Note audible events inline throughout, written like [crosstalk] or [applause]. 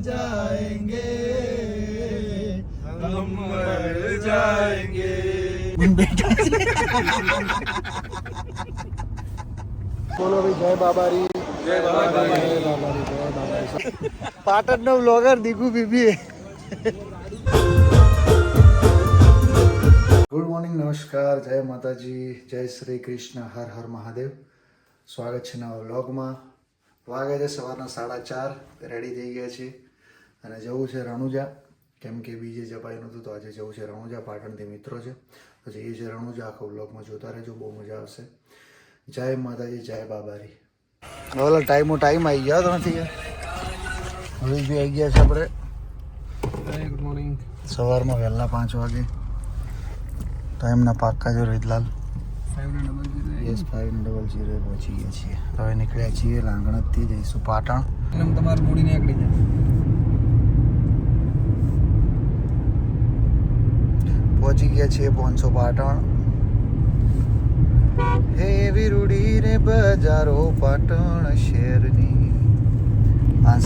जाएंगे हम मर जाएंगे બોલો ભાઈ જય બાબારી જય બાબારી. જય બાબારી જય બાબારી પાટણનો blogger Diku Bibi good morning નમસ્કાર જય માતાજી જય શ્રી કૃષ્ણ હર હર મહાદેવ સ્વાગત છે નવા વ્લોગમાં વાગે છે સવારના સાડા ચાર રેડી થઈ ગયા છે અને જવું છે રણુજા. કેમ કે બીજે જપાઈ નહોતું તો આજે જવું છે રણુજા પાટણથી મિત્રો છે. તો જઈએ છે રણુજા આખો બ્લોગમાં જોતા રહેજો બહુ મજા આવશે. જય માતાજી જય બાબારી. ઓલો ટાઈમો ટાઈમ આવી ગયો તો નથી હવે બી આવી ગયા છે આપણે. ગુડ મોર્નિંગ સવારમાં વહેલા પાંચ વાગે. ટાઈમના પાક્કા જો Ritlal. Five double yes five double zero પહોંચી ગયા છીએ. હવે નીકળ્યા છીએ લાંગણતથી જઈશું પાટણ. એમ તમારું મૂડી નીકળી જાય પહોંચી ગયા છીએ પાંચસો પાટણ. હે વિરુડી રે બજારો પાટણ શહેરની. આ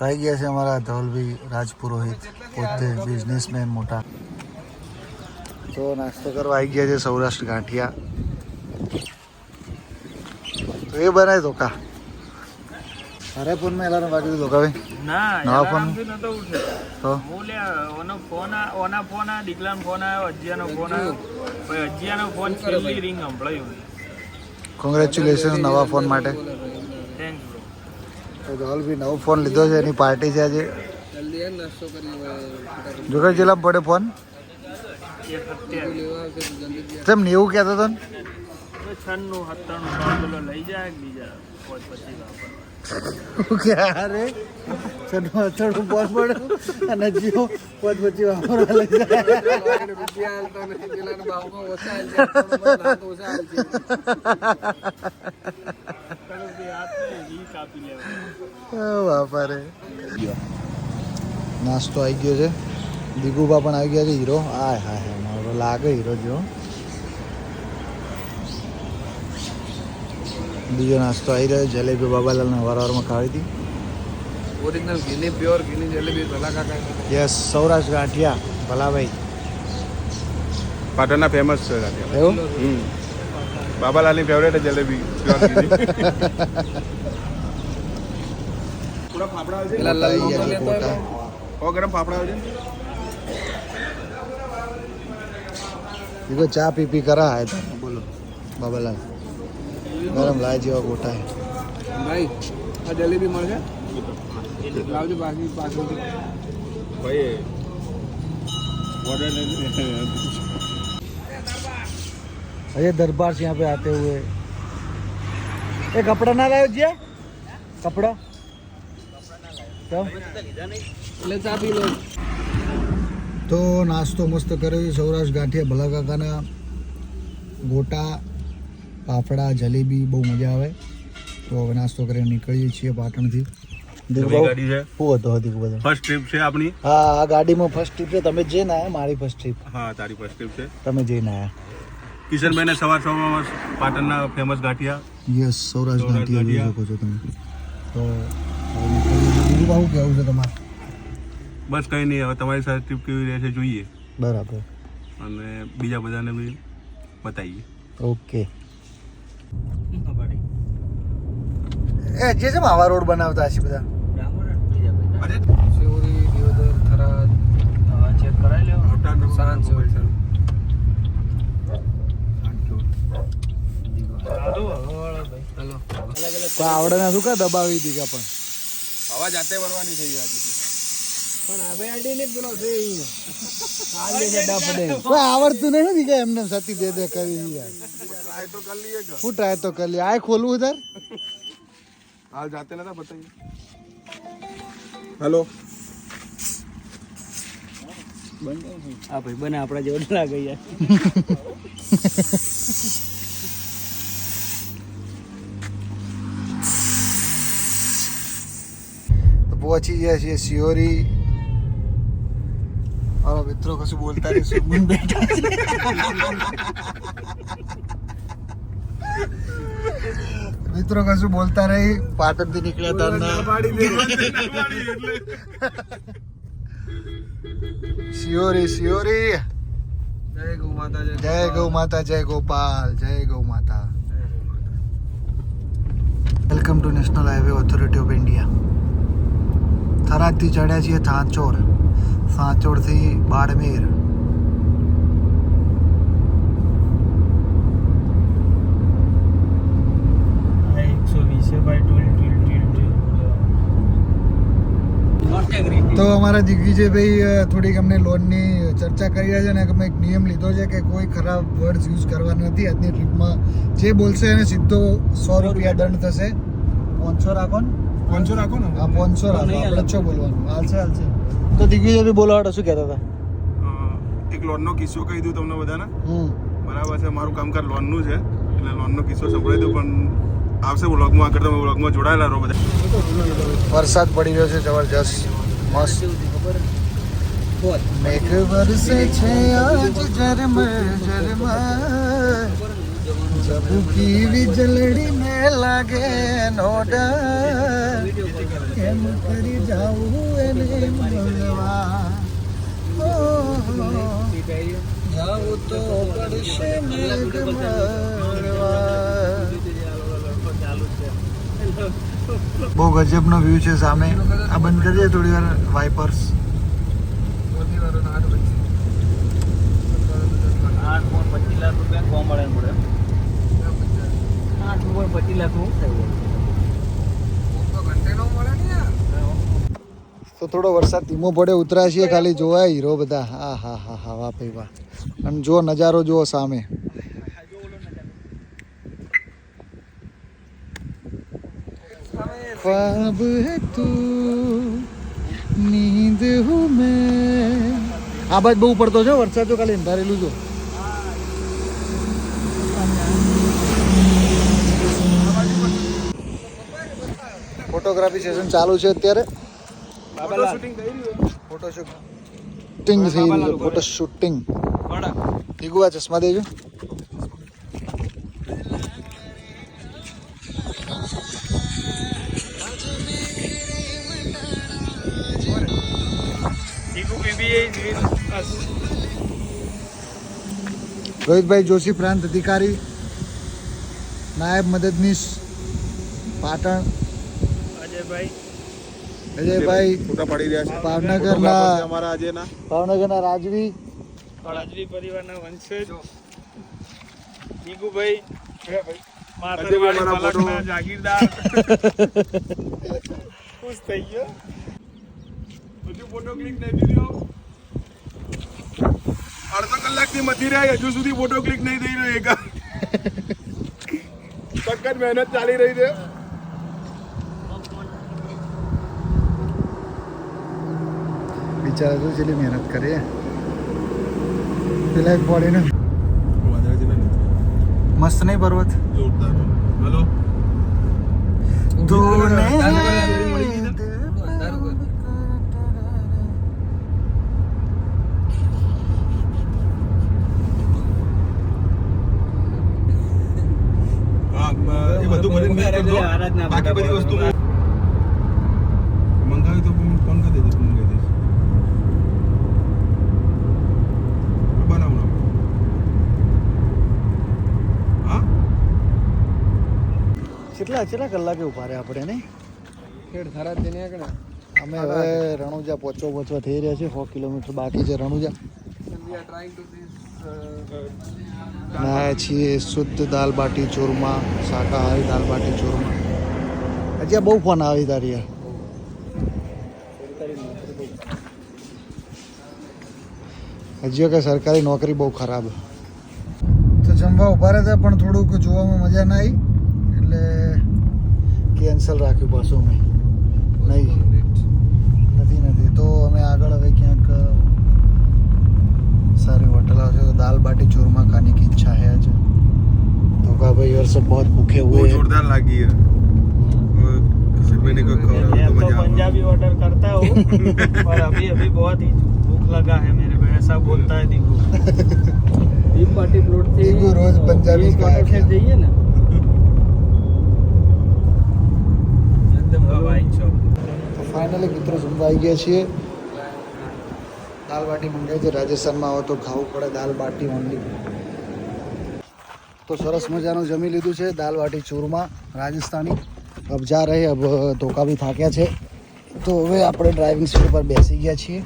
આવી ગયા છે અમારા ધવલભાઈ રાજપુરોહિત પોતે બિઝનેસમેન મોટા. તો નાસ્તો કરવા આવી ગયા છે સૌરાષ્ટ્ર ગાંઠિયા. એ બનાય તો કા અરે ફોનમાં એલાર્મ વાગી દીધો કા ભાઈ. ના નવા ફોન? નતો ઉઠ્યો. તો? હું લ્યા ઓનો ફોન આ ઓના ફોન આ દીકલાનો ફોન આવ્યો અજ્જાનો ફોન આવ્યો. ભાઈ અજ્જાનો ફોન છેલ્લી રિંગ સંભળાયું કોંગ્રેચ્યુલેશન નવા ફોન માટે. થેન્ક યુ તો ધવલભાઈ નવો ફોન લીધો છે એની પાર્ટી છે આજે. જલ્દી યાર નાસ્તો કરી જોગર જિલ્લા પડે ફોન તેમ નેવું કહેતો હતો ને? છન્નું સત્તાણું ત્રણ લઈ જાય બીજા કોઈ વાપરવા અને જીઓ પછી વાપરવા લઈ જાય. નાસ્તો આવી ગયો છે. દીગુબા પણ આવી ગયા છે હીરો. આ હાય હા મારો લાગે હીરો જો બીજો નાસ્તો આવી રહ્યો જલેબી બાબાલાલને વારવારમાં ખાવી હતી. ઓરિજિનલ ઘીની પ્યોર ઘીની જલેબી ભલા કાકા યસ સૌરાષ્ટ્ર ગાંઠિયા ભલાભાઈ. પાટણના ફેમસ છે ગાંઠિયા. એવું? બાબાલાલની ફેવરેટ જલેબી ગરમ ફાફડા આવે છે ચા પી પી કરા બોલો બાબાલાલ. तो बोलो बाबालाल गरम लाए जेवा गोटा है ભાઈ આ જલેબી મળશે લાવજો બાકી પાછળથી ભાઈ ઓર્ડર अरे दरबार से यहाँ पे आते हुए ये कपड़ा ना लायो जी कपड़ा तो એટલે ચા પી લો તો નાસ્તો મસ્ત કર્યો છે સૌરાષ્ટ્ર ગાંઠિયા ભલા કાકાના ગોટા ફાફડા જલેબી બહુ મજા આવે. તો હવે નાસ્તો કરીને નીકળીએ છીએ પાટણથી. ફર્સ્ટ ટ્રીપ છે. આપણી? હા આ ગાડીમાં ફર્સ્ટ ટ્રીપ છે. તમે જઈને આવ્યા મારી ફર્સ્ટ ટ્રીપ હા તારી ફર્સ્ટ ટ્રીપ છે. તમે જઈને આવ્યા કિશનભાઈને સવાર સવારમાં પાટણના ફેમસ ગાંઠિયા. યસ સૌરાષ્ટ્ર ગાંઠિયા જોઈ શકો છો તમે. તો. બીજું છે તમારે? બસ કંઈ નહીં હવે તમારી સાથે ટ્રીપ કેવી રહેશે જોઈએ. બરાબર. અને બીજા બધાને બી બતાવીએ. ઓકે એ જે છે આવા રોડ બનાવતા હશે બધા? શિવરી દિયોદર થરાદ ચેક કરાવી લેવા સારું આવડે ના શું કા દબાવી દીધા પણ? હવા જાતે વળવાની થઈ જાય આવડતું નહીં કે એમને સતી દે દે કરી યાર. ટ્રાય તો કરી લઈએ કે? હું ટ્રાય તો કરી લે આ ખોલવું ઉધર. હાલ જાતે નતા બતાવી હેલો. હા ભાઈ બને આપણા જેવો યાર તો પહોંચી ગયા છીએ સિયોરી મારો મિત્રો કશું બોલતા નહીં સુગુન બેઠા છે. મિત્રો કશું બોલતા રહી પાટણથી નીકળ્યા હતા શિયોરી શિયોરી. જય ગૌ માતા જય ગૌ માતા જય ગોપાલ જય ગૌ માતા. Welcome to national highway authority of India થરાદથી ચડ્યા છીએ સાંચોર સાંચોરથી બાડમેર. તો અમારા દિગ્વિજયભાઈ ભાઈ થોડીક અમને લોનની ચર્ચા કરી રહ્યા છે ને અમે એક નિયમ લીધો છે કે કોઈ ખરાબ વર્ડ્સ યુઝ કરવા નથી. આજની ટ્રીપમાં જે બોલશે એને સીધો સો રૂપિયા દંડ થશે. પાંચસો રાખો ને. પાંચસો રાખો ને? હા પાંચસો રાખો. આપણે છો બોલવાનું. હાલશે હાલશે. તો દિગ્વિજયભાઈ બોલાવાડો શું કહેતા હતા? એક લોનનો કિસ્સો કહી દઉં તમને બધાને. બરાબર છે મારું કામકાજ લોનનું છે એટલે લોનનો કિસ્સો સંભળાઈ દઉં પણ આવશે વ્લોગમાં આગળ તમે વ્લોગમાં જોડાયેલા રહો બધા. વરસાદ પડી રહ્યો છે જબરજસ્ત મસ્ત. મેઘ વરસે છે આજ જરમ ઝરમર. જબુકી વીજળડી ને લાગે નોડા કેમ કરી જાવું એને મળવા જાવું તો પડશે મેઘ મળવા બહુ ગજબનો વ્યૂ છે સામે આ બંધ કરી દે થોડી વાર વાઇપર્સ આઠ પોઈન્ટ પચીસ લાખ રૂપિયા કોમ મળે ને પડે આઠ પોઈન્ટ પચીસ લાખ નું થઈ તો થોડો વરસાદ ધીમો પડે ઉતરા છીએ ખાલી જોવાય હીરો બધા હા હા હા હા વાહ ભાઈ વાહ અને જો નજારો જુઓ સામે ख्वाब है तू નીંદ હું મેં આ બાજ બહુ પડતો છે વરસાદ તો ખાલી અંધારેલું જો ફોટોગ્રાફી સેશન ચાલુ છે અત્યારે. ફોટો શૂટિંગ થઈ રહ્યું છે? ફોટો શૂટિંગ દીગુઆ ચશ્મા દેજો. રોહિતભાઈ જોશી પ્રાંત અધિકારી નાયબ મદદનીશ પાટણ. અજયભાઈ. અજયભાઈ ફોટા પાડી રહ્યા છે. ભાવનગરના અમારા આજેના ભાવનગરના રાજવી. રાજવી પરિવારના વંશજ. જાગીરદાર. [laughs] ખુશ થઈ ગયો. હજુ ફોટો ક્લિક નહીં દીધો અડધો કલાકથી મથી રહ્યા હજુ સુધી ફોટો ક્લિક નહીં થઈ રહ્યો એક. [laughs] સખત મહેનત ચાલી રહી છે. બિચારા તો જેટલી મહેનત કરે પેલા એક બોડીને મસ્ત નહીં પર્વત? જોરદાર હલો. બધું ભરીને બાકી બધી વસ્તુ હું મંગાવી તો હું ફોન કરી દેજો મંગાવી દઈશ બનાવો હા કેટલા કેટલા કલાકે ઊભા રહ્યા આપણે નહીં? ખેડ થરાદ જઈને આગળ. અમે હવે રણુજા પહોંચો પહોંચવા થઈ રહ્યા છે સો કિલોમીટર બાકી છે રણુજા. this લાયા છીએ શુદ્ધ દાલ બાટી ચૂરમા શાકાહારી દાલ બાટી ચૂરમા. હજી બહુ ફોન આવી તારી હજી કે સરકારી નોકરી બહુ ખરાબ. તો જમવા ઊભા રહ્યા હતા પણ થોડુંક જોવામાં મજા ના આવી. કેન્સલ રાખ્યું બસો મેં નહીં નથી નથી તો અમે આગળ હવે ક્યાંક સારી હોટલ આવશે તો દાલ બાટી ચૂરમા ખાની કી ઈચ્છા હે આજ तो कहा भाई यार सब बहुत भूखे हुए हैं। जोरदार लगी है। मैंने तो, तो पंजाबी ऑर्डर करता हूँ और अभी अभी बहुत ही भूख लगा है मेरे को ऐसा बोलता है दीपू। दीप पार्टी प्लॉट से रोज पंजाबी खाना चाहिए ना? ખાય water છે. ખેંચ જઈએ ને જગદંબા વાઇન શોપ તો ફાઇનલી મિત્રો જમવા આવી ગયા છીએ દાલ બાટી મંગાવી છે રાજસ્થાનમાં આવો તો ખાવું પડે દાલ બાટી ઓનલી તો સરસ મજાનું જમી લીધું છે દાલ બાટી ચૂરમા રાજસ્થાની અબ જા રહે અબ ધોકા બી થાક્યા છે તો હવે આપણે ડ્રાઇવિંગ સીટ પર બેસી ગયા છીએ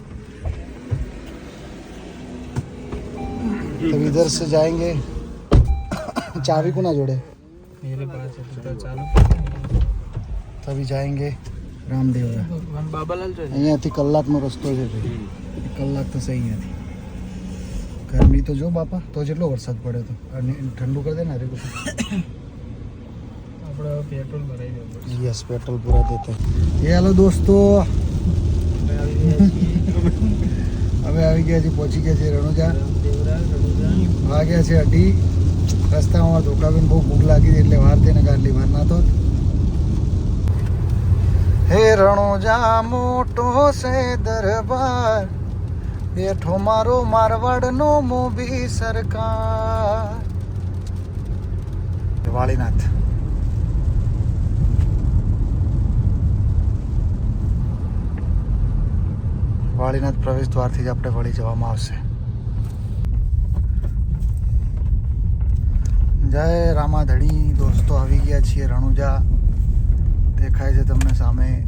તો इधर से जाएंगे चाबी को ना जोड़े मेरे पास है तो चालू तभी जाएंगे रामदेवरा વન બાબાલાલ જો અહીંયાથી કલાકનો રસ્તો છે ભાઈ એક કલાક થશે અહીંયાથી ગરમી તો જો બાપા તો જેટલો વરસાદ પડ્યો તો અને ઠંડુ કરી દે ને અરે બધું આપણે પેટ્રોલ ભરાઈ દેવું પડશે યસ પેટ્રોલ પૂરા દેતે એ હાલો દોસ્તો હવે આવી ગયા છે પહોંચી ગયા છે રણુજા રામદેવરા રણુજા વાગ્યા છે અઢી રસ્તામાં ધોકાબીન બહુ ભૂખ લાગી હતી એટલે વાર તેને કાઢલી વાર ના તો હે રણુજા મોટો છે દરબાર, બેઠો મારો મારવાડનો મોભી સરકાર. વાળીનાથ. વાળીનાથ પ્રવેશ દ્વારથી જ આપણે વળી જવામાં આવશે. જય રામાધણી દોસ્તો, આવી ગયા છીએ રણુજા. દેખાય છે તમને સામે.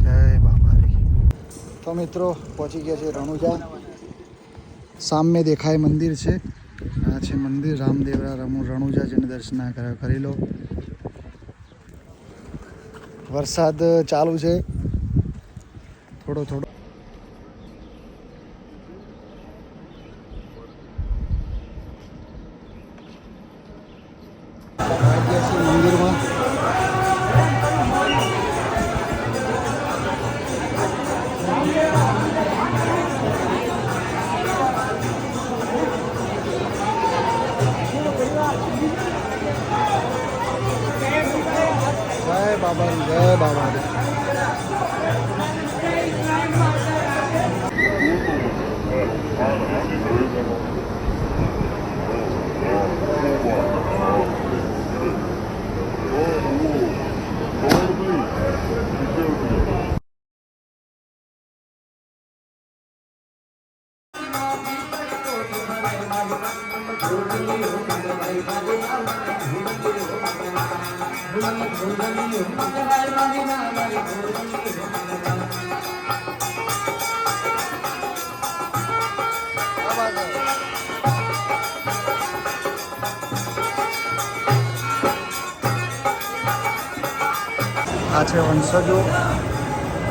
જય બાબારી. તો મિત્રો, પહોંચી ગયા છે રણુજા. સામે દેખાય મંદિર છે. આ છે મંદિર. રામદેવરા રમુ રણુજા, જેને દર્શન કરી લો. વરસાદ ચાલુ છે. થોડો થોડો. જય બાબા જય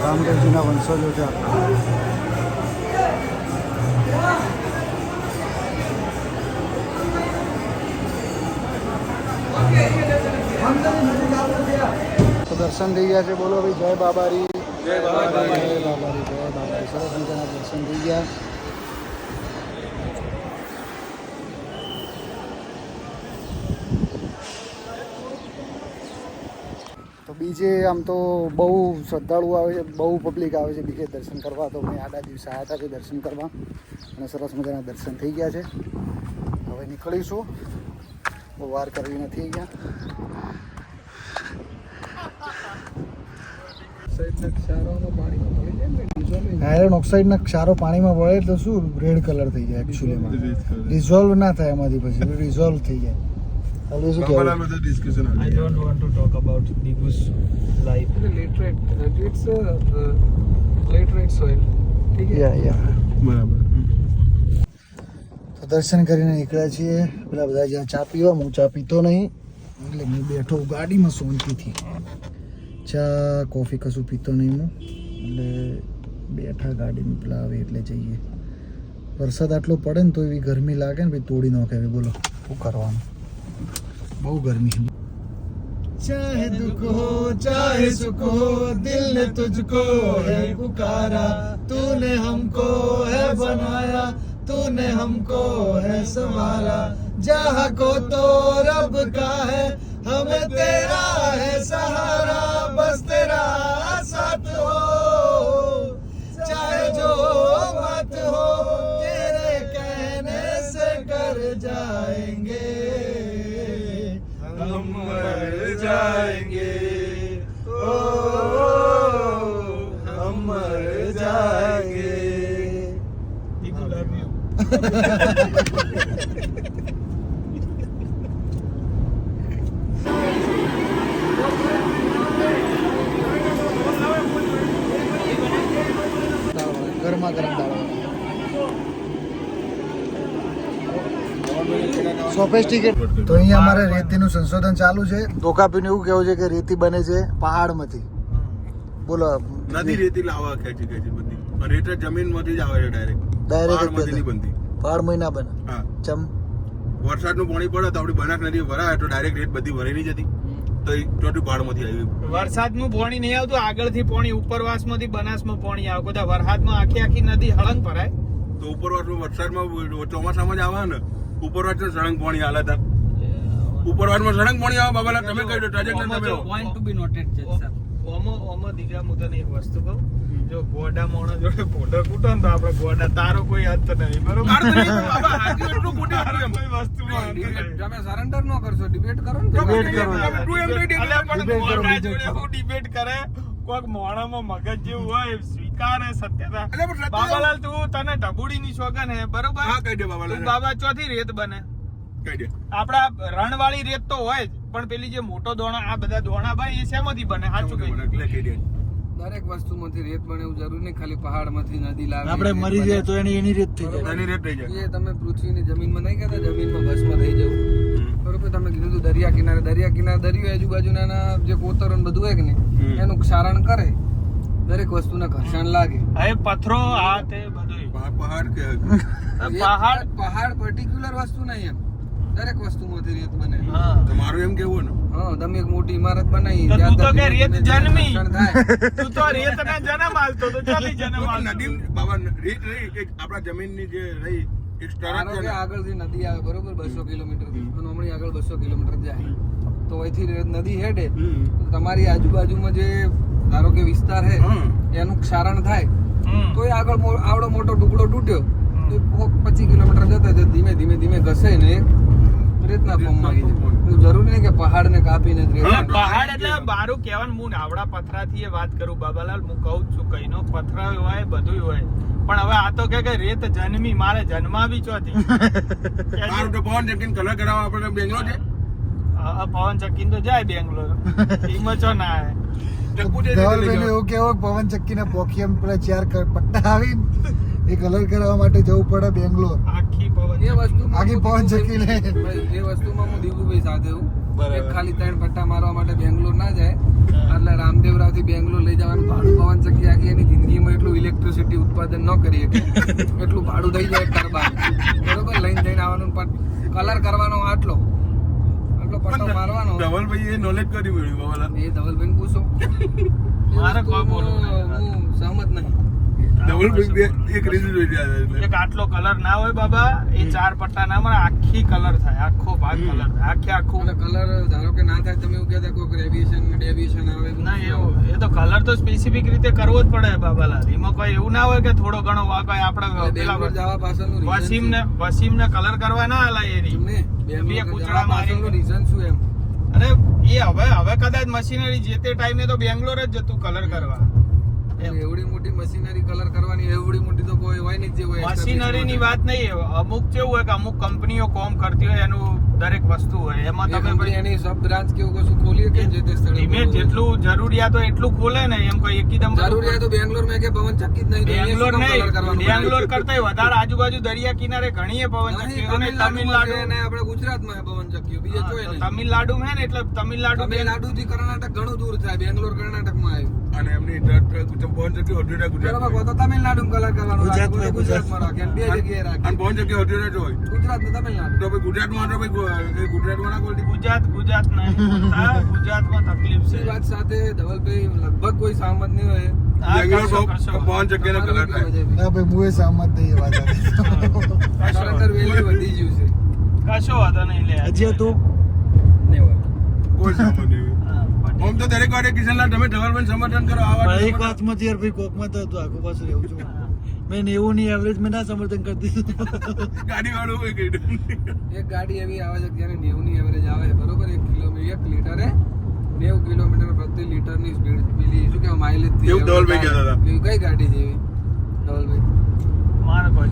રામદેવજીના વંશજો છે તો દર્શન થઈ ગયા છે. બોલો ભાઈ જય બાબારી. જય બાબારી. જય બાબારી જય બાબારી. સરસ મજાના દર્શન થઈ ગયા. બીજે આમ તો બહુ શ્રદ્ધાળુ આવે છે બહુ પબ્લિક આવે છે બીજે દર્શન કરવા તો મેં આડા દિવસે આવ્યા હતા દર્શન કરવા અને સરસ મજાના દર્શન થઈ ગયા છે. હવે નીકળીશું. બહુ વાર કરવી નથી ડીઝલ આયરન ઓક્સાઇડના ક્ષારો પાણીમાં વળે એટલે શું? રેડ કલર થઈ જાય એકચ્યુઅલીમાં ડિઝોલ્વ ના થાય એમાંથી પછી રિઝોલ્વ થઈ જાય. હવે શું કહેવાય બધા discussion I don't want to talk about Digu's life. Laterite it's laterite soil ઠીક છે યા યા બરાબર. તો દર્શન કરીને નીકળ્યા છીએ. પેલા બધા જ્યાં ચા પીવા હું ચા પીતો નહીં. એટલે હું બેઠો ગાડીમાં શાંતિથી ચા કોફી કશું પીતો નહીં હું. એટલે બેઠા ગાડીમાં પેલા આવે એટલે જઈએ. વરસાદ આટલો પડે ને તો એવી ગરમી લાગે ને ભાઈ તોડી નાખે. બોલો શું કરવાનું? बहुत गर्मी है। चाहे दुख हो, चाहे सुख हो, दिल ने तुझको है पुकारा। तूने हमको है बनाया, तूने हमको है संवारा। जहा को तो रब का है, हमें तेरा है सहारा। बस तेरा साथ हो, चाहे जो मत हो, तेरे कहने से कर जाएँगे। हम मर जाएंगे ओ हम मर जाएंगे People love you. गरमा गरम दावा સોફેસ્ટિકેટ તો અહીંયા અમારે રેતીનું સંશોધન ચાલુ છે. ધોકાપીનું એવું કેવું છે કે રેતી બને છે પહાડમાંથી. બોલો નદી રેતી. લાવવા ખેંચી ખેંચી બધી. રેત જમીનમાંથી જ આવે છે ડાયરેક્ટ ડાયરેક્ટ નહીં બનતી. પહાડ મહિના બને. ચમ. વરસાદનું પાણી પડે તો આપણી બનાસ નદી ભરાય તો ડાયરેક્ટ રેત બધી ભરાઈ નહીં જતી. તો એ ચોથી પહાડમાંથી આવી વરસાદનું પાણી નહીં આવતું આગળથી પાણી ઉપરવાસમાંથી બનાસમાં પાણી આવે. બધા વરસાદમાં આખી આખી નદી હળંગ ભરાય. તો ઉપરવાસમાં વરસાદમાં ચોમાસામાં જ આવે ને. ઉપરવાસમાં સળંગ પાણી હાલે હતા ઉપરવાસમાં સળંગ પાણી આવે બાબાલા તમે કહી દો ટ્રાજેક્ટર તમે પોઈન્ટ ટુ બી નોટેડ છે સર ઓમો ઓમો દીકરા હું તને એક વસ્તુ કહું. જો ગોડા મોણો જોડે ફોટો કૂટો ને તો આપણે ગોડા તારો કોઈ અંત નહીં બરોબર? કોઈ વસ્તુ તમે સરેન્ડર ન કરશો ડિબેટ કરો ને ડિબેટ કરો. Debate કરો, જોડે કરો. કોઈક મોણામાં મગજ જેવું હોય સ્વીકારે સત્યતા. અલ્યા પણ સત્ય- બાબાલાલ તું તને ઢબુડી ની શોગન હે બરોબર? હા કહી દે તું બાબા ચોથી રેત બને. કહી દે. આપડા રણવાળી રેત તો હોય જ પણ પેલી જે મોટો દોણા આ બધા દોણા ભાઈ એ શેમાંથી બને? સાચું કહી? દે. દરેક વસ્તુમાંથી રેત બને એવું જરૂરી નહીં ખાલી પહાડમાંથી નદી લાવે આપણે મરી જાય તો એની એની રીત થઈ જાય. એની રેત થઈ જાય. એ તમે પૃથ્વીની જમીનમાં નહીં કહેતા જમીનમાં ભસ્મ થઈ જવું. બરોબર તમે કીધું દરિયા કિનારે દરિયા કિનારે દરિયો આજુબાજુના જે કોતરો બધું હોય કે નહીં એનું ક્ષારણ કરે. દરેક વસ્તુને ઘર્ષણ લાગે. હવે પથરો આ તે બધું પહાડ કે [laughs] પહાડ? પહાડ પર્ટિક્યુલર વસ્તુ નહીં એમ. દરેક વસ્તુમાંથી રેત બને. હા. તો મારું એમ કેવું ને? હા તમે એક મોટી ઇમારત બનાવી તો તું તો કે રેત જન્મી. [laughs] તું તો રેત ને જન્મ આલતો તો ચાલી જન્મ આલતો નદી બાબા રેત રહી એક આપણા જમીનની જે રહી આગળથી નદી આવે બરોબર? બસો કિલોમીટરથી. અને હમણાં આગળ બસો કિલોમીટર જાય. તો અહીંથી રેત નદી હેડે. તમારી આજુબાજુમાં જે ધારો કે વિસ્તાર હે એનું ક્ષારણ થાય તો એ આગળ આવડો મોટો ટુકડો તૂટ્યો. તો પચીસ કિલોમીટર જતા જતા ધીમે ધીમે ધીમે ઘસે ને રેતના ફોર્મમાં આવી જાય. જરૂરી નહીં કે પહાડને કાપીને જ રેત હા, બને. પહાડ એટલે મારું કહેવાનું હું આવડા પથરાથી એ વાત કરું બાબાલાલ હું કહું છું કઈનો પથરા હોય બધું હોય. પણ હવે આ તો કે કે રેત જન્મી મારે જન્માવી ચોથી [laughs] મારું તો પવન જકીન કલર કરાવવા આપણે બેંગ્લોર છે? પવન ચક્કી તો જાય બેંગ્લોર. [laughs] એમાં ચો ના આવે ચક્કુ એવું કેવું પવન ચક્કીને પોખિયમ પેલા ચાર પટ્ટા આવી એ કલર કરવા માટે જવું પડે બેંગ્લોર. આખી પવન એ વસ્તુ આખી પવન ચક્કી ને એ વસ્તુમાં હું દીપુભાઈ સાથે હું. ખાલી ત્રણ પટ્ટા મારવા માટે બેંગ્લોર ના જાય એટલે રામદેવરાવથી બેંગ્લોર લઈ જવાનું. ભાડું પવન ચક્કી આખી એની જિંદગીમાં એટલું ઇલેક્ટ્રિસિટી ઉત્પાદન ન કરી એટલું ભાડું થઈ જાય કરવા બરોબર? લઈને જઈને આવવાનું પણ કલર કરવાનો આટલો. પટ્ટો મારવાનો. ધવલભાઈ એ નોલેજ કરી મળ્યું બાબાલા એ ધવલભાઈ પૂછો. મારે કોઈ બોલવું હું સહમત નહીં. ધવલભાઈ એક રીઝન જોઈ રહ્યા એક આટલો કલર ના હોય બાબા એ ચાર પટ્ટા ના મળે આખી કલર થાય આખો ભાગ કલર થાય આખે આખો. કલર ધારો કે ના થાય તમે એવું કહેતા કોઈ રેવિએશન ડેવિએશન આવે ના એવું એ તો કલર તો સ્પેસિફિક રીતે કરવો જ પડે બાબાલાલ. એમાં કોઈ એવું ના હોય કે થોડો ઘણો વા કોઈ આપણે પેલા જવા પાછળનું વસીમ ને વસીમ ને કલર કરવા ના હલાય એની. બે જવા મારી. reason શું એમ? અરે એ હવે હવે કદાચ મશીનરી જે તે ટાઈમે તો બેંગ્લોર જ જતું કલર કરવા. એવડી મોટી મશીનરી કલર કરવાની એવડી મોટી તો કોઈ હોય નહીં જે હોય મશીનરી ની વાત નહીં અમુક કેવું હોય કે અમુક કંપનીઓ કોમ કરતી હોય એનું દરેક વસ્તુ હોય. એમાં તમે ભાઈ એની સબ બ્રાન્ચ કેવું કશું ખોલીએ કે જે તે સ્થળે ધીમે જેટલું જરૂરિયાત હોય એટલું ખોલે ને એમ કોઈ એકદમ જરૂરિયાત તો બેંગ્લોર મેં કે પવન ચક્કી જ નહીં બેંગ્લોર નહીં બેંગ્લોર કરતા વધારે આજુબાજુ દરિયા કિનારે ઘણીએ પવન ચક્કી અને તમિલનાડુ ને આપણે ગુજરાતમાં પવન ચક્કી બીજે હા, જોઈ તો નહીં. તમિલનાડુ હે ને એટલે તમિલનાડુ તમિલનાડુ થી કર્ણાટક ઘણું દૂર થાય બેંગ્લોર કર્ણાટકમાં આવ્યું. અને એમની પવન ચક્કી હોટેલ ગુજરાત તો તમિલનાડુ કલર કરવાનું ગુજરાતમાં, રાખે, રાખે બે જગ્યાએ રાખે. પવન ચક્કી હોય. ને તમિલનાડુ. તો ભાઈ ગુજરાતમાં તો ભાઈ ગુજરાત ગુજરાત નહીં [laughs] ગુજરાતમાં તકલીફ છે. વાત સાથે ધવલભાઈ લગભગ કોઈ સહમત નહીં હોય? ના દરેક વારે કિશનલાલ તમે ધવલભાઈ સમર્થન કરો આ વાત એક વાતમાં યાર ભાઈ કોકમાં તો તું આખું પાછું રહેવું છું. મેં નેવું ની એવરેજ મેં ના સમર્થન કરી દીધું. ગાડી વાળું કઈ એક ગાડી એવી આવે છે જ્યારે નેવું ની એવરેજ આવે બરોબર? એક કિલોમીટર એક લીટરે નેવું કિલોમીટર પ્રતિ લીટરની સ્પીડ પેલી શું કેવાય માઇલેજ એવું ધવલભાઈ કહેતા હતા. એવી કઈ ગાડી છે એવી? મારે કોઈ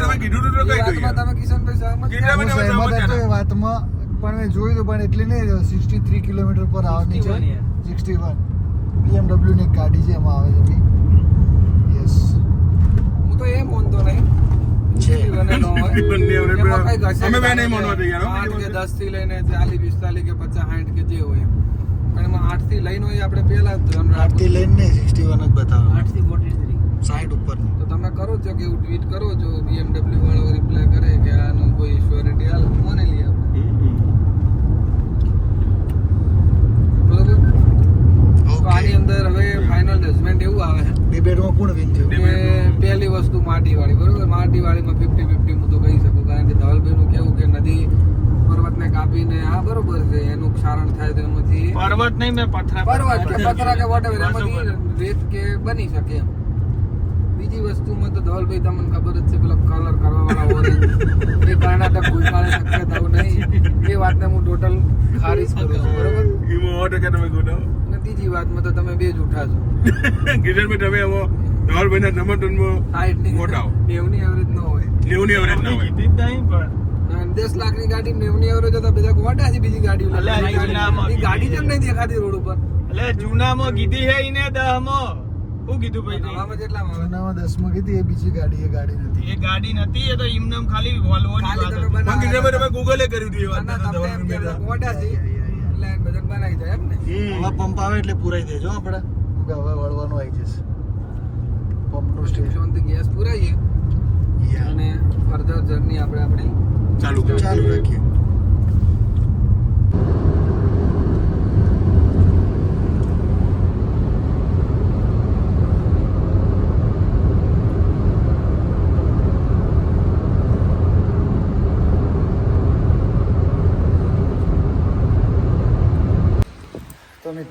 તમે કીધું તો કઈ તમે કિશનભાઈ સહમત કેટલા એ વાતમાં પણ મેં જોયું હતું પણ એટલે નહીં સિક્સટી થ્રી કિલોમીટર પર આવવાની છે સિક્સટી વન બીએમડબલ્યુ ની એક ગાડી છે એમાં આવે છે તો એ માનતો નહીં. [laughs] અમે બે માનવા આઠ કે દસથી લઈને ચાલીસ પિસ્તાલીસ કે પચાસ સાઠ કે જે હોય. પણ એમાં આઠથી લઈને હોય આપણે પહેલા જ લઈને સિક્સટી વન જ બતાવે. આઠથી ફોર્ટી થ્રી ઉપર તો તમે કરો છો કે એવું ટ્વીટ કરો છો BMW વાળો રિપ્લાય કરે કે આનું કોઈ શ્યોરિટી હાલ મને લઈ આપણે બરોબર તો આની અંદર હવે ફાઇનલ જજમેન્ટ એવું આવે છે. ડિબેટમાં કોણ વિન થયું? કે પહેલી વસ્તુ માટી વાળી બરોબર? માટી વાળીમાં ફિફ્ટી ફિફ્ટી હું તો કહી શકું કારણ કે ધવલભાઈનું કેવું કે નદી પર્વતને કાપીને આ બરોબર છે એનું ક્ષારણ થાય તો એમાંથી પર્વત નહીં મેં પથરા પર્વત કે પથરા કે whatever એમાંથી રેત કે બની શકે એમ. બીજી વસ્તુમાં તો ધવલભાઈ તમને ખબર જ છે પેલો કલર કરવા વાળા ઓરેન્જ એ કર્ણાટક કોઈ કાળે શક્ય થવું નહીં. એ વાતને હું ટોટલ ખારીજ કરું છું બરોબર? ઈમો તમે ત્રીજી વાતમાં તો તમે બે જૂઠા છો. કિશનભાઈ તમે એવો ધવલભાઈના નંબરની ખોટા હો. નેવની એવરેજ ન હોય. નેવુંની એવરેજ ન હોય. કીધી નહીં પણ. દસ લાખની ગાડી નેવની એવરેજ હતા બધા ગોટા છે બીજી એ ગાડી કેમ નહીં દેખાતી રોડ ઉપર. એટલે જૂનામાં કીધી હે ઈને દહમાં. હું કીધું ભાઈ નવામાં જેટલામાં આવે. જૂનામાં દસમાં કીધી એ બીજી ગાડી એ ગાડી નથી. એ ગાડી નથી એ તો ઇમનામ ખાલી વોલ્વોની ખાલી વાત હતી. પણ બનાવ્યા કિશનભાઈ ગૂગલે કર્યું હતું એ વાત. ના, ના, તમને ગોટા છે એટલે એને બનાવી જાય એમ ને. હવે પંપ આવે એટલે પૂરાઈ દેજો આપણે. કે હવે વળવાનું આવી જશે. પંપનું સ્ટેશન ગેસ પુરાઈએ. અને ફર્ધર જર્ની આપણે આપણી ચાલુ ચાલુ રાખીએ.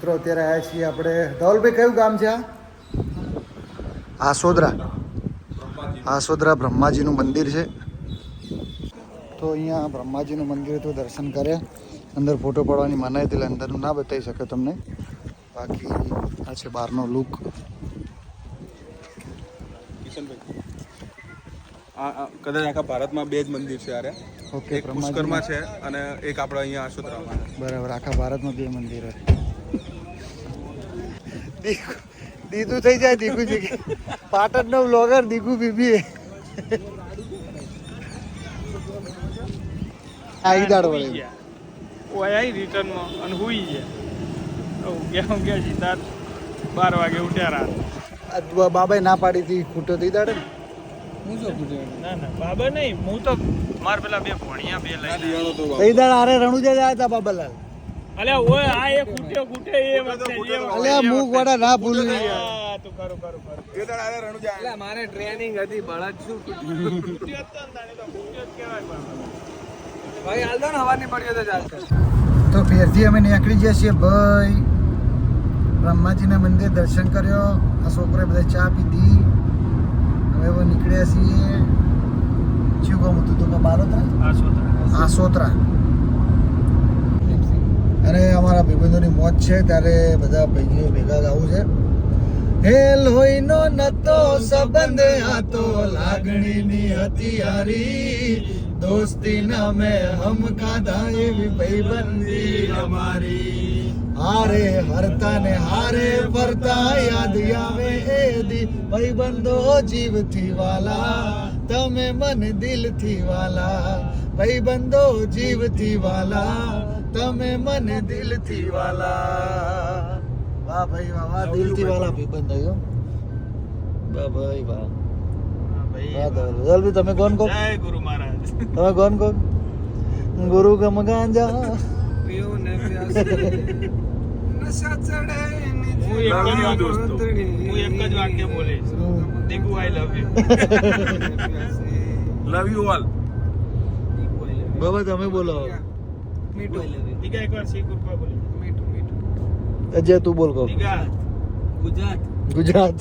મિત્રો અત્યારે આવ્યા છીએ આપણે. ધવલભાઈ કયું ગામ છે આ? આસોદરા આસોદરા બ્રહ્માજીનું મંદિર છે. તો અહીંયા બ્રહ્માજીનું મંદિર તો દર્શન કર્યા. અંદર ફોટો પાડવાની મનાઈ એટલે અંદરનું ના બતાવી શકે તમને. બાકી આ છે બહારનો લુક કિશનભાઈ આ આ કદાચ આખા ભારતમાં બે જ મંદિર છે આરે. ઓકે એક પુષ્કરમાં છે અને એક આપણે અહીંયા આશોદરામાં બરાબર આખા ભારતમાં બે મંદિર છે દીકુ દીકુ થઈ જાય દીકુ જી પાટણનો બ્લોગર દીકુ બીબી આઈ દાડ વળે ગયા. ઓય આઈ રિટર્નમાં અને હુઈ ગયા. ગયા ઊંઘ્યા સીધા બાર વાગે ઉઠ્યા રાત. આ બાબાએ ના પાડી હતી ખૂટો થઈ દાડે ને. હું શું પૂછ્યું ના ના બાબા નહીં હું તો માર પેલા બે ભણિયા બે લઈ. તો તો આરે રણુજા જાય હતા બાબાલાલ. અલ્યા ઓય આ એ ઉઠ્યો ગુઠે એ વખતે એ મુખ. વાળા ના ભૂલવી હા, તું કરો કરો કરો. એ દાડા આરે રણુજા. અલે મારે ટ્રેનિંગ હતી બળદ શું ઉઠ્યો તો ને તો ઉઠ્યો જ કહેવાય ભાઈ હાલ દો ને હવાની પડ્યો તો ચાલશે. તો ફેરથી અમે નીકળી ગયા છીએ ભાઈ. બ્રહ્માજીના મંદિર દર્શન કર્યો. આ છોકરાએ બધા ચા પીધી. હવે હવે નીકળ્યા છીએ. શું કહું હતું? તો બારોતરા? આ સોતરા. આસોતરા અને અમારા ભાઈબંધોની મોત છે, ત્યારે બધા ભાઈઓ ભેગા ગાવું છે. હે લોહીનો નતો સંબંધ હતો લાગણીની હતી હારી દોસ્તી નામે હમ કાધા એવી ભાઈબંધી અમારી. હારે હરતા ને હારે ફરતા યાદ આવે એ દી. ભાઈબંધો જીવથી વાલા, તમે મન દિલથી વાલા. ભાઈબંધો જીવથી વાલા તમે મને દિલથી વાલા. વાહ ભાઈ વાહ વાહ દિલથી વાલા ભાઈબંધો થયો વાહ ભાઈ વાહ. તમે કોણ કોણ જય ગુરુ મહારાજ. તમે કોણ કોણ ગુરુ ગમ ગાંજા. પીઓ ને પ્યાસે. નશા ચડે હું એક જ લવ દોસ્તો. હું એક જ વાક્ય બોલીશ. Diku I love you love you all બાબા તમે બોલો. મીઠું. દીગા એકવાર સી અજય તું બોલ કહો. ગુજરાત. ગુજરાત.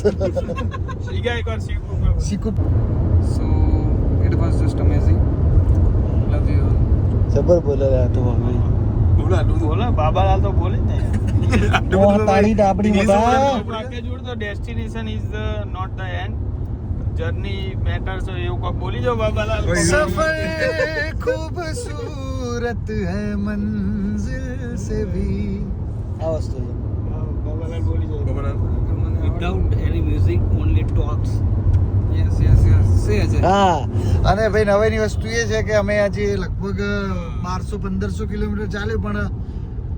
દીગા એકવાર C Krupa so it was just amazing love you જબર બોલે આ તો. અમે બોલા તું બોલા બાબાલાલ તો બોલે ને. [laughs] તાળી ડાબડી બધા જોડ તો destination is the not the end journey matters એવું કોઈ બોલી જાઓ બાબાલાલ. [laughs] સફર ખૂબ સુ खूबसूरत है मंजिल से भी આ વસ્તુ છે બાબાલાલ બોલી જાઓ Babalal. Without any music, only talks. Yes yes yes સે છે હા અને ભાઈ નવાઈની વસ્તુ એ છે કે અમે આજે લગભગ બારસો પંદરસો કિલોમીટર ચાલ્યું પણ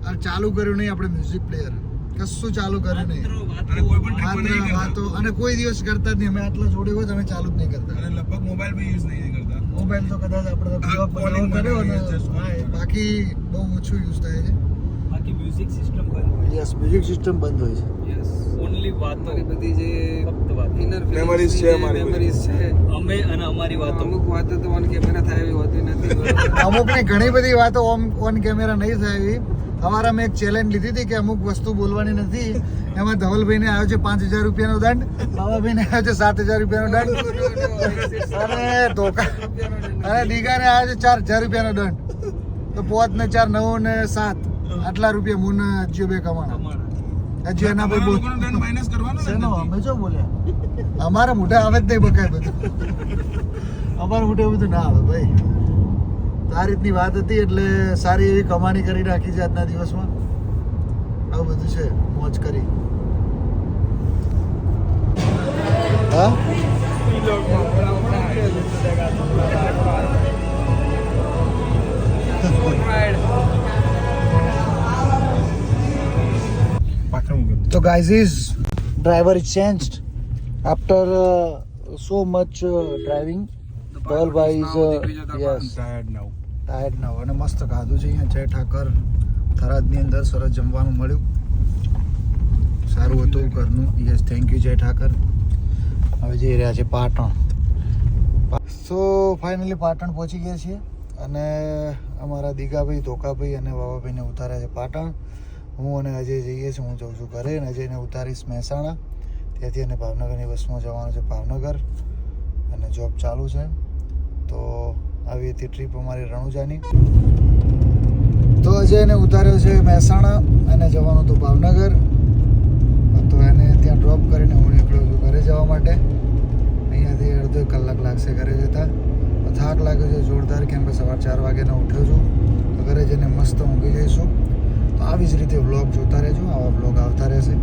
આ ચાલુ કર્યું નહીં આપણે મ્યુઝિક પ્લેયર કશું ચાલુ કર્યું નહીં અને કોઈ પણ trip માત્ર નહીં કરતા. વાતો અને કોઈ દિવસ કરતા જ નહીં અમે આટલા જોડે હોય તો અમે ચાલુ જ નહીં કરતા અને લગભગ મોબાઈલ બી યુઝ નહીં કરતા મોબાઈલ તો કદાચ આપણે બાકી બહુ ઓછું યુઝ થાય છે. બાકી મ્યુઝિક સિસ્ટમ બંધ હોય યસ મ્યુઝિક સિસ્ટમ બંધ હોય છે. યસ ઓનલી વાતો. અમારી બધી જે ફક્ત વાત. ઇનર મેમરીઝ છે અમારી. મેમરીઝ છે. અમે અને અમારી વાતો. અમુક વાતો તો ઓન કેમેરા થાય એવી હોતી નથી. અમુક [laughs] અમુકની ઘણી બધી વાતો ઓન કેમેરા નહીં થાય એવી. અમારે અમે એક ચેલેન્જ લીધી હતી કે અમુક વસ્તુ બોલવાની નથી. એમાં ધવલભાઈને આવ્યો છે પાંચ હજાર રૂપિયાનો દંડ બાબાભાઈને આવ્યો છે સાત હજાર રૂપિયાનો દંડ. અરે ધોકા અરે દીઘાને આવ્યો છે ચાર હજાર રૂપિયાનો દંડ. તો પોત ને ચાર નવ ને સાત આટલા રૂપિયા મુન હજુ બે કમાણા. હજુ એના પર બોલ. અમે જો બોલ્યા. અમારા મોઢે આવે જ નહીં બકાય બધું. અમારા મોઢે બધું ના આવે ભાઈ. તો આ રીતની વાત હતી એટલે સારી એવી કમાણી કરી નાખી છે આજના દિવસમાં. આવું બધું છે મોજ કરી. હા? પાછળ મૂકો. તો guys is driver is changed after so much driving Dhavalbhai is yes Tired now. Tired ના અને મસ્ત ખાધું છે અહીંયા જય ઠાકર. થરાદની અંદર સરસ જમવાનું મળ્યું. સારું હતું ઘરનું. યસ થેન્ક યુ જય ઠાકર. હવે જઈ રહ્યા છે પાટણ. સો ફાઇનલી પાટણ પહોંચી ગયા છીએ અને અમારા દીગાભાઈ, ધોકાભાઈ અને બાબાભાઈને ઉતાર્યા છે પાટણ. હું અને અજય જઈએ છીએ. હું જઉં છું ઘરે અને અજયને ઉતારીશ મહેસાણા. ત્યાંથી અને ભાવનગરની બસમાં જવાનું છે ભાવનગર. અને જોબ ચાલુ છે. તો આવી હતી ટ્રીપ અમારી રણુજાની. તો અજયને ઉતાર્યો છે મહેસાણા અને જવાનું હતું ભાવનગર. તો એને ત્યાં ડ્રોપ કરીને હું નીકળ્યો છું ઘરે જવા માટે. અહીંયાથી અડધો કલાક લાગશે ઘરે જતા. થાક લાગ્યો છે, જોરદાર કેમ કે સવાર ચાર વાગ્યાનો ઉઠ્યો છું. તો ઘરે જઈને મસ્ત ઊંઘી જઈશું તો આવી જ રીતે વ્લોગ જોતા રહેજો, આવા વ્લોગ આવતા રહેશે.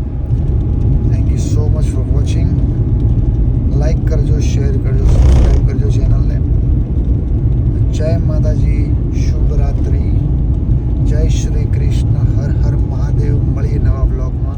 Thank you so much for watching like કરજો શેર કરજો સબસ્ક્રાઈબ કરજો ચેનલને જય માતાજી શુભ રાત્રિ. જય શ્રી કૃષ્ણ હર હર મહાદેવ. મળીએ નવા બ્લોગમાં